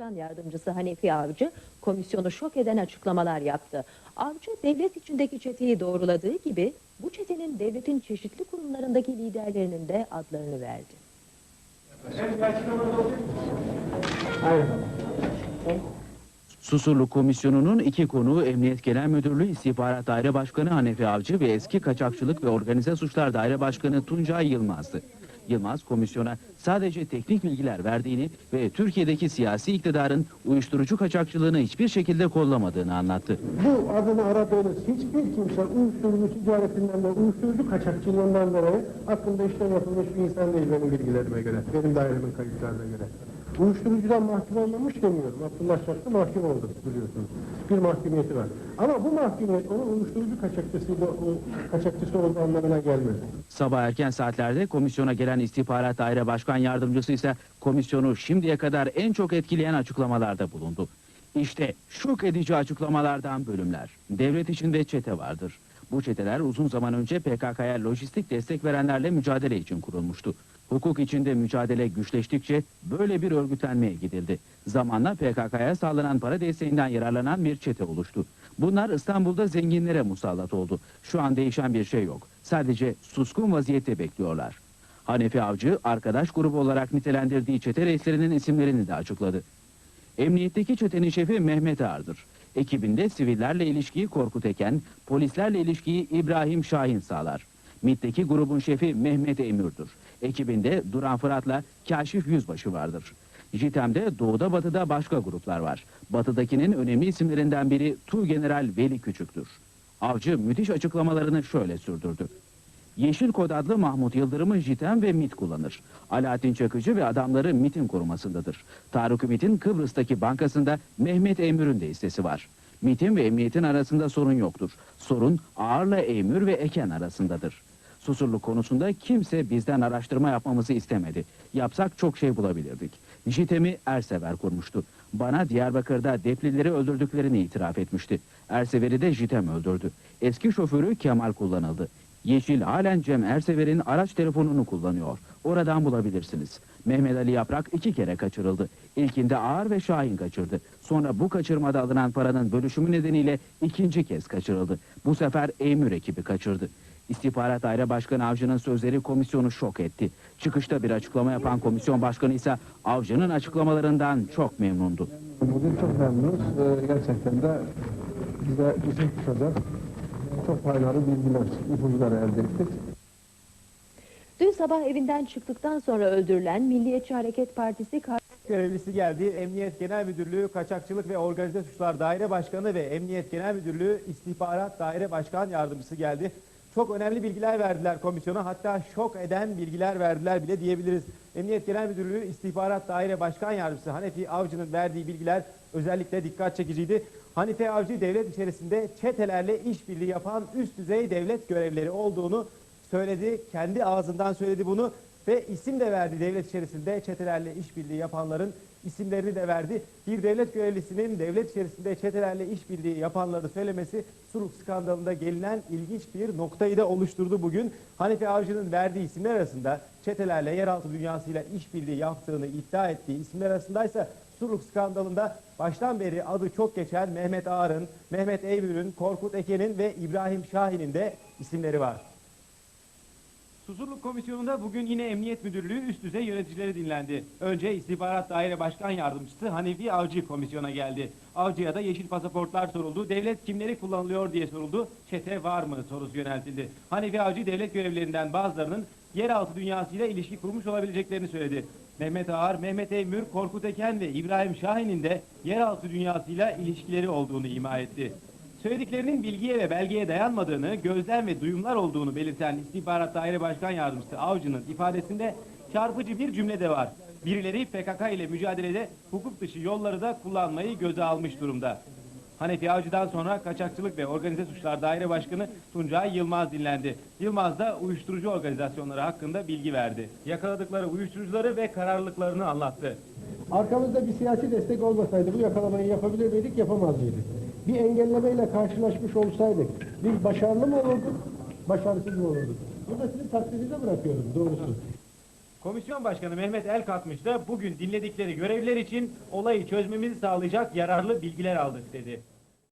Başkan Yardımcısı Hanefi Avcı komisyonu şok eden açıklamalar yaptı. Avcı devlet içindeki çeteyi doğruladığı gibi bu çetenin devletin çeşitli kurumlarındaki liderlerinin de adlarını verdi. Susurluk Komisyonu'nun iki konuğu Emniyet Genel Müdürlüğü İstihbarat Daire Başkanı Hanefi Avcı ve eski Kaçakçılık ve Organize Suçlar Daire Başkanı Tuncay Yılmaz'dı. Yılmaz komisyona sadece teknik bilgiler verdiğini ve Türkiye'deki siyasi iktidarın uyuşturucu kaçakçılığını hiçbir şekilde kollamadığını anlattı. Bu adını aradığınız hiçbir kimse uyuşturucu ticaretinden ve uyuşturucu kaçakçılığından dolayı hakkında işlem yapılmış bir insan değil benim bilgilerime göre, benim dairemin kayıtlarına göre. Uyuşturucudan mahkum olmamış demiyorum. Abdullah Şarkı mahkum oldu biliyorsunuz. Bir mahkumiyeti var. Ama bu mahkumiyet onun uyuşturucu kaçakçısıyla, kaçakçısı olduğu anlamına gelmez. Sabah erken saatlerde komisyona gelen İstihbarat Daire Başkan Yardımcısı ise komisyonu şimdiye kadar en çok etkileyen açıklamalarda bulundu. İşte şok edici açıklamalardan bölümler. Devlet içinde çete vardır. Bu çeteler uzun zaman önce PKK'ya lojistik destek verenlerle mücadele için kurulmuştu. Hukuk içinde mücadele güçleştikçe böyle bir örgütlenmeye gidildi. Zamanla PKK'ya sağlanan para desteğinden yararlanan bir çete oluştu. Bunlar İstanbul'da zenginlere musallat oldu. Şu an değişen bir şey yok. Sadece suskun vaziyette bekliyorlar. Hanefi Avcı arkadaş grubu olarak nitelendirdiği çete reislerinin isimlerini de açıkladı. Emniyetteki çetenin şefi Mehmet Ağar'dır. Ekibinde sivillerle ilişkiyi Korkut Eken, polislerle ilişkiyi İbrahim Şahin sağlar. MİT'teki grubun şefi Mehmet Emir'dir. Ekibinde Duran Fırat'la Kaşif Yüzbaşı vardır. JITEM'de doğuda batıda başka gruplar var. Batıdakinin önemli isimlerinden biri Tuğgeneral Veli Küçük'tür. Avcı müthiş açıklamalarını şöyle sürdürdü. Yeşil Kod adlı Mahmut Yıldırım'ı JITEM ve MIT kullanır. Alaaddin Çakıcı ve adamları MIT'in korumasındadır. Tarık Ümit'in Kıbrıs'taki bankasında Mehmet Eymür'ün de hissesi var. MIT'in ve emniyetin arasında sorun yoktur. Sorun Ağır'la Eymür ve Eken arasındadır. Susurluk konusunda kimse bizden araştırma yapmamızı istemedi. Yapsak çok şey bulabilirdik. JITEM'i Ersever kurmuştu. Bana Diyarbakır'da Deplileri öldürdüklerini itiraf etmişti. Ersever'i de JITEM öldürdü. Eski şoförü Kemal kullanıldı. Yeşil halen Cem Ersever'in araç telefonunu kullanıyor. Oradan bulabilirsiniz. Mehmet Ali Yaprak iki kere kaçırıldı. İlkinde Ağar ve Şahin kaçırdı. Sonra bu kaçırmada alınan paranın bölüşümü nedeniyle ikinci kez kaçırıldı. Bu sefer Eymür ekibi kaçırdı. İstihbarat Daire Başkanı Avcı'nın sözleri komisyonu şok etti. Çıkışta bir açıklama yapan komisyon başkanı ise Avcı'nın açıklamalarından çok memnundu. Bugün çok memnunuz. Ee, gerçekten de bize bizim kuşacak çok faydalı bilgiler, ipuçları elde ettik. Dün sabah evinden çıktıktan sonra öldürülen Milliyetçi Hareket Partisi görevlisi geldi. Emniyet Genel Müdürlüğü Kaçakçılık ve Organize Suçlar Daire Başkanı ve Emniyet Genel Müdürlüğü İstihbarat Daire Başkan Yardımcısı geldi. Çok önemli bilgiler verdiler komisyona. Hatta şok eden bilgiler verdiler bile diyebiliriz. Emniyet Genel Müdürlüğü İstihbarat Daire Başkan Yardımcısı Hanefi Avcı'nın verdiği bilgiler özellikle dikkat çekiciydi. Hanife Avcı devlet içerisinde çetelerle işbirliği yapan üst düzey devlet görevleri olduğunu söyledi. Kendi ağzından söyledi bunu ve isim de verdi devlet içerisinde çetelerle işbirliği yapanların isimlerini de verdi. Bir devlet görevlisinin devlet içerisinde çetelerle işbirliği yapanları söylemesi Suruk skandalında gelinen ilginç bir noktayı da oluşturdu bugün. Hanife Avcı'nın verdiği isimler arasında çetelerle yeraltı dünyasıyla işbirliği yaptığını iddia ettiği isimler arasındaysa Suruk skandalında baştan beri adı çok geçen Mehmet Ağar'ın, Mehmet Eymür'ün, Korkut Eken'in ve İbrahim Şahin'in de isimleri var. Susurluk Komisyonu'nda bugün yine Emniyet Müdürlüğü üst düzey yöneticileri dinlendi. Önce İstihbarat Daire Başkan Yardımcısı Hanefi Avcı komisyona geldi. Avcı'ya da yeşil pasaportlar soruldu. Devlet kimleri kullanılıyor diye soruldu. Çete var mı sorusu yöneltildi. Hanefi Avcı devlet görevlilerinden bazılarının yeraltı dünyasıyla ilişki kurmuş olabileceklerini söyledi. Mehmet Ağar, Mehmet Eymür, Korkut Eken ve İbrahim Şahin'in de yeraltı dünyasıyla ilişkileri olduğunu ima etti. Söylediklerinin bilgiye ve belgeye dayanmadığını, gözlem ve duyumlar olduğunu belirten İstihbarat Daire Başkan Yardımcısı Avcı'nın ifadesinde çarpıcı bir cümle de var. Birileri PKK ile mücadelede hukuk dışı yolları da kullanmayı göze almış durumda. Hanefi Avcı'dan sonra Kaçakçılık ve Organize Suçlar Daire Başkanı Tuncay Yılmaz dinlendi. Yılmaz da uyuşturucu organizasyonları hakkında bilgi verdi. Yakaladıkları uyuşturucuları ve kararlılıklarını anlattı. Arkamızda bir siyasi destek olmasaydı bu yakalamayı yapabilir miydik, yapamaz mıydık? Bir engellemeyle karşılaşmış olsaydık biz başarılı mı olurduk, başarısız mı olurduk? Bunu da sizin takdirinize bırakıyorum doğrusu. Komisyon Başkanı Mehmet Elkatmış da bugün dinledikleri görevler için olayı çözmemizi sağlayacak yararlı bilgiler aldık dedi.